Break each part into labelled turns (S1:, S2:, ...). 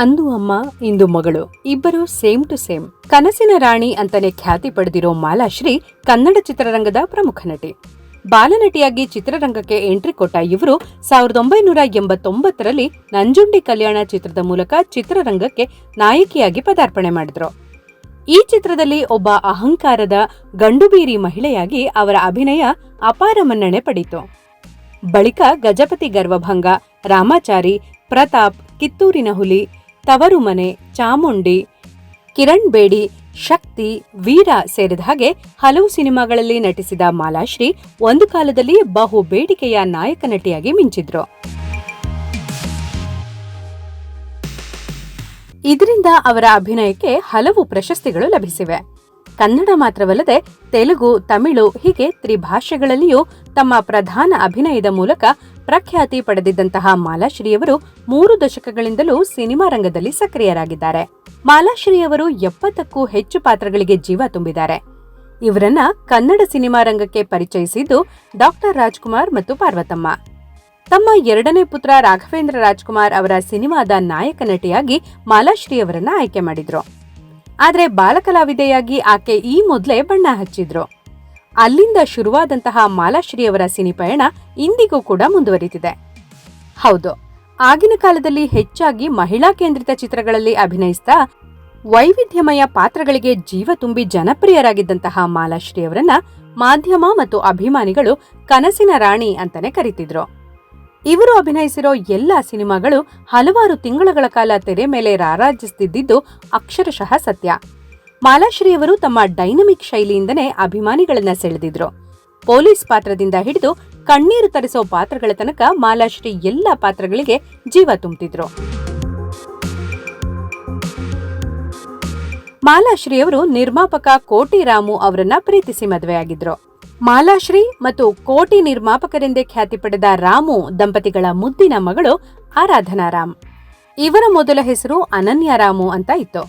S1: ಅಂದು ಅಮ್ಮ, ಇಂದು ಮಗಳು. ಇಬ್ಬರು ಸೇಮ್ ಟು ಸೇಮ್. ಕನಸಿನ ರಾಣಿ ಅಂತಲೇ ಖ್ಯಾತಿ ಪಡೆದಿರೋ ಮಾಲಾಶ್ರೀ ಕನ್ನಡ ಚಿತ್ರರಂಗದ ಪ್ರಮುಖ ನಟಿ. ಬಾಲನಟಿಯಾಗಿ ಚಿತ್ರರಂಗಕ್ಕೆ ಎಂಟ್ರಿ ಕೊಟ್ಟ ಇವರು ಸಾವಿರದ ಒಂಬೈನೂರ ಎಂಬತ್ತೊಂಬತ್ತರಲ್ಲಿ ನಂಜುಂಡಿ ಕಲ್ಯಾಣ ಚಿತ್ರದ ಮೂಲಕ ಚಿತ್ರರಂಗಕ್ಕೆ ನಾಯಕಿಯಾಗಿ ಪದಾರ್ಪಣೆ ಮಾಡಿದ್ರು. ಈ ಚಿತ್ರದಲ್ಲಿ ಒಬ್ಬ ಅಹಂಕಾರದ ಗಂಡುಬೀರಿ ಮಹಿಳೆಯಾಗಿ ಅವರ ಅಭಿನಯ ಅಪಾರ ಮನ್ನಣೆ ಪಡೆಯಿತು ಬಳಿಕ ಗಜಪತಿ ಗರ್ವಭಂಗ, ರಾಮಾಚಾರಿ, ಪ್ರತಾಪ್, ಕಿತ್ತೂರಿನ ಹುಲಿ ತವರು ಮನೆ ಚಾಮುಂಡಿ ಕಿರಣ್ ಬೇಡಿ ಶಕ್ತಿ, ವೀರ ಸೇರಿದ ಹಾಗೆ ಹಲವು ಸಿನಿಮಾಗಳಲ್ಲಿ ನಟಿಸಿದ ಮಾಲಾಶ್ರೀ ಒಂದು ಕಾಲದಲ್ಲಿ ಬಹು ಬೇಡಿಕೆಯ ನಾಯಕ ನಟಿಯಾಗಿ ಮಿಂಚಿದ್ರು. ಇದರಿಂದ ಅವರ ಅಭಿನಯಕ್ಕೆ ಹಲವು ಪ್ರಶಸ್ತಿಗಳು ಲಭಿಸಿವೆ. ಕನ್ನಡ ಮಾತ್ರವಲ್ಲದೆ ತೆಲುಗು, ತಮಿಳು, ಹೀಗೆ ತ್ರಿಭಾಷೆಗಳಲ್ಲಿಯೂ ತಮ್ಮ ಪ್ರಧಾನ ಅಭಿನಯದ ಮೂಲಕ ಪ್ರಖ್ಯಾತಿ ಪಡೆದಿದ್ದಂತಹ ಮಾಲಾಶ್ರೀಯವರು ಮೂರು ದಶಕಗಳಿಂದಲೂ ಸಿನಿಮಾ ರಂಗದಲ್ಲಿ ಸಕ್ರಿಯರಾಗಿದ್ದಾರೆ. ಮಾಲಾಶ್ರೀಯವರು ಎಪ್ಪತ್ತಕ್ಕೂ ಹೆಚ್ಚು ಪಾತ್ರಗಳಿಗೆ ಜೀವ ತುಂಬಿದ್ದಾರೆ. ಇವರನ್ನ ಕನ್ನಡ ಸಿನಿಮಾ ರಂಗಕ್ಕೆ ಪರಿಚಯಿಸಿದ್ದು ಡಾಕ್ಟರ್ ರಾಜ್ಕುಮಾರ್ ಮತ್ತು ಪಾರ್ವತಮ್ಮ. ತಮ್ಮ ಎರಡನೇ ಪುತ್ರ ರಾಘವೇಂದ್ರ ರಾಜ್ಕುಮಾರ್ ಅವರ ಸಿನಿಮಾದ ನಾಯಕ ನಟಿಯಾಗಿ ಮಾಲಾಶ್ರೀ ಅವರನ್ನ ಆಯ್ಕೆ ಮಾಡಿದ್ರು. ಆದ್ರೆ ಬಾಲಕಲಾವಿದೆಯಾಗಿ ಆಕೆ ಈ ಮೊದಲೇ ಬಣ್ಣ ಹಚ್ಚಿದ್ರು. ಅಲ್ಲಿಂದ ಶುರುವಾದಂತಹ ಮಾಲಾಶ್ರೀಯವರ ಸಿನಿ ಪಯಣ ಇಂದಿಗೂ ಕೂಡ ಮುಂದುವರಿತಿದೆ. ಹೌದು, ಆಗಿನ ಕಾಲದಲ್ಲಿ ಹೆಚ್ಚಾಗಿ ಮಹಿಳಾ ಕೇಂದ್ರಿತ ಚಿತ್ರಗಳಲ್ಲಿ ಅಭಿನಯಿಸ್ತಾ ವೈವಿಧ್ಯಮಯ ಪಾತ್ರಗಳಿಗೆ ಜೀವ ತುಂಬಿ ಜನಪ್ರಿಯರಾಗಿದ್ದಂತಹ ಮಾಲಾಶ್ರೀಯವರನ್ನ ಮಾಧ್ಯಮ ಮತ್ತು ಅಭಿಮಾನಿಗಳು ಕನಸಿನ ರಾಣಿ ಅಂತಾನೆ ಕರೀತಿದ್ರು. ಇವರು ಅಭಿನಯಿಸಿರೋ ಎಲ್ಲ ಸಿನಿಮಾಗಳು ಹಲವಾರು ತಿಂಗಳುಗಳ ಕಾಲ ತೆರೆ ಮೇಲೆ ರಾರಾಜಿಸುತ್ತಿದ್ದು ಅಕ್ಷರಶಃ ಸತ್ಯ. ಮಾಲಾಶ್ರೀಯವರು ತಮ್ಮ ಡೈನಮಿಕ್ ಶೈಲಿಯಿಂದನೇ ಅಭಿಮಾನಿಗಳನ್ನ ಸೆಳೆದಿದ್ರು. ಪೊಲೀಸ್ ಪಾತ್ರದಿಂದ ಹಿಡಿದು ಕಣ್ಣೀರು ತರಿಸೋ ಪಾತ್ರಗಳ ತನಕ ಮಾಲಾಶ್ರೀ ಎಲ್ಲ ಪಾತ್ರಗಳಿಗೆ ಜೀವ ತುಂಬುತ್ತಿದ್ರು ಮಾಲಾಶ್ರೀಯವರು ನಿರ್ಮಾಪಕ ಕೋಟಿ ರಾಮು ಅವರನ್ನ ಪ್ರೀತಿಸಿ ಮದುವೆಯಾಗಿದ್ರು. ಮಾಲಾಶ್ರೀ ಮತ್ತು ಕೋಟಿ ನಿರ್ಮಾಪಕರೆಂದೇ ಖ್ಯಾತಿ ಪಡೆದ ರಾಮು ದಂಪತಿಗಳ ಮುದ್ದಿನ ಮಗಳು ಆರಾಧನಾ ರಾಮ್. ಇವರ ಮೊದಲ ಹೆಸರು ಅನನ್ಯ ರಾಮು ಅಂತ ಇತ್ತು.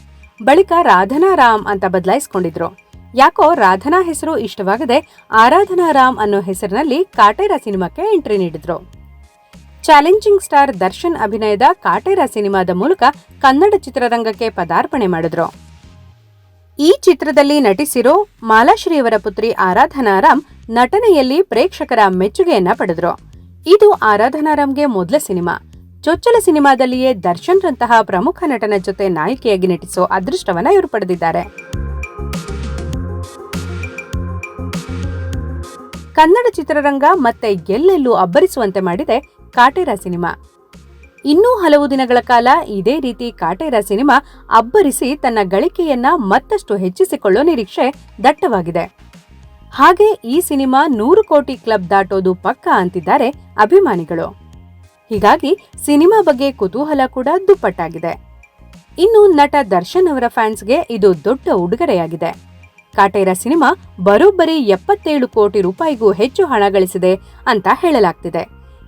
S1: ಬಳಿಕ ರಾಧನಾ ರಾಮ್ ಅಂತ ಬದಲಾಯಿಸಿಕೊಂಡಿದ್ರು. ಯಾಕೋ ರಾಧನಾ ಹೆಸರು ಇಷ್ಟವಾಗದೆ ಆರಾಧನಾ ರಾಮ್ ಅನ್ನೋ ಹೆಸರಿನಲ್ಲಿ ಕಾಟೇರ ಸಿನಿಮಾಕ್ಕೆ ಎಂಟ್ರಿ ನೀಡಿದ್ರು. ಚಾಲೆಂಜಿಂಗ್ ಸ್ಟಾರ್ ದರ್ಶನ್ ಅಭಿನಯದ ಕಾಟೇರ ಸಿನಿಮಾದ ಮೂಲಕ ಕನ್ನಡ ಚಿತ್ರರಂಗಕ್ಕೆ ಪದಾರ್ಪಣೆ ಮಾಡಿದ್ರು. ಈ ಚಿತ್ರದಲ್ಲಿ ನಟಿಸಿರೋ ಮಾಲಾಶ್ರೀಯವರ ಪುತ್ರಿ ಆರಾಧನಾರಾಮ್ ನಟನೆಯಲ್ಲಿ ಪ್ರೇಕ್ಷಕರ ಮೆಚ್ಚುಗೆಯನ್ನ ಪಡೆದ್ರು. ಇದು ಆರಾಧನಾರಾಮ್ಗೆ ಮೊದಲ ಸಿನಿಮಾ. ಚೊಚ್ಚಲ ಸಿನಿಮಾದಲ್ಲಿಯೇ ದರ್ಶನ್ ರಂತಹ ಪ್ರಮುಖ ನಟನ ಜೊತೆ ನಾಯಕಿಯಾಗಿ ನಟಿಸೋ ಅದೃಷ್ಟವನ್ನ ಇವರು ಪಡೆದಿದ್ದಾರೆ. ಕನ್ನಡ ಚಿತ್ರರಂಗ ಮತ್ತೆ ಎಲ್ಲೆಲ್ಲೂ ಅಬ್ಬರಿಸುವಂತೆ ಮಾಡಿದೆ ಕಾಟೇರ ಸಿನಿಮಾ. ಇನ್ನೂ ಹಲವು ದಿನಗಳ ಕಾಲ ಇದೇ ರೀತಿ ಕಾಟೇರ ಸಿನಿಮಾ ಅಬ್ಬರಿಸಿ ತನ್ನ ಗಳಿಕೆಯನ್ನ ಮತ್ತಷ್ಟು ಹೆಚ್ಚಿಸಿಕೊಳ್ಳೋ ನಿರೀಕ್ಷೆ ದಟ್ಟವಾಗಿದೆ. ಹಾಗೆ ಈ ಸಿನಿಮಾ ನೂರು ಕೋಟಿ ಕ್ಲಬ್ ದಾಟೋದು ಪಕ್ಕ ಅಂತಿದ್ದಾರೆ ಅಭಿಮಾನಿಗಳು. ಹೀಗಾಗಿ ಸಿನಿಮಾ ಬಗ್ಗೆ ಕುತೂಹಲ ಕೂಡ ದುಪ್ಪಟ್ಟಾಗಿದೆ. ಇನ್ನು ನಟ ದರ್ಶನ್ ಅವರ ಫ್ಯಾನ್ಸ್ಗೆ ಇದು ದೊಡ್ಡ ಉಡುಗೊರೆಯಾಗಿದೆ. ಕಾಟೇರ ಸಿನಿಮಾ ಬರೋಬ್ಬರಿ ಎಪ್ಪತ್ತೇಳು ಕೋಟಿ ರೂಪಾಯಿಗೂ ಹೆಚ್ಚು ಹಣ ಗಳಿಸಿದೆ ಅಂತ ಹೇಳಲಾಗ್ತಿದೆ.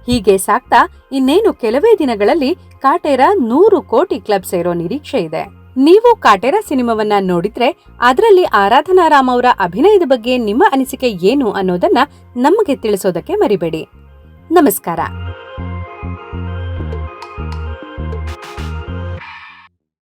S1: ಹೀಗೆ ಸಾಕ್ತಾ ಇನ್ನೇನು ಕೆಲವೇ ದಿನಗಳಲ್ಲಿ ಕಾಟೇರ ನೂರು ಕೋಟಿ ಕ್ಲಬ್ ಸೇರೋ ನಿರೀಕ್ಷೆ ಇದೆ. ನೀವು ಕಾಟೇರ ಸಿನಿಮಾವನ್ನ ನೋಡಿದ್ರೆ ಅದರಲ್ಲಿ ಆರಾಧನಾ ರಾಮ್ ಅವರ ಅಭಿನಯದ ಬಗ್ಗೆ ನಿಮ್ಮ ಅನಿಸಿಕೆ ಏನು ಅನ್ನೋದನ್ನ ನಮಗೆ ತಿಳಿಸೋದಕ್ಕೆ ಮರಿಬೇಡಿ. ನಮಸ್ಕಾರ.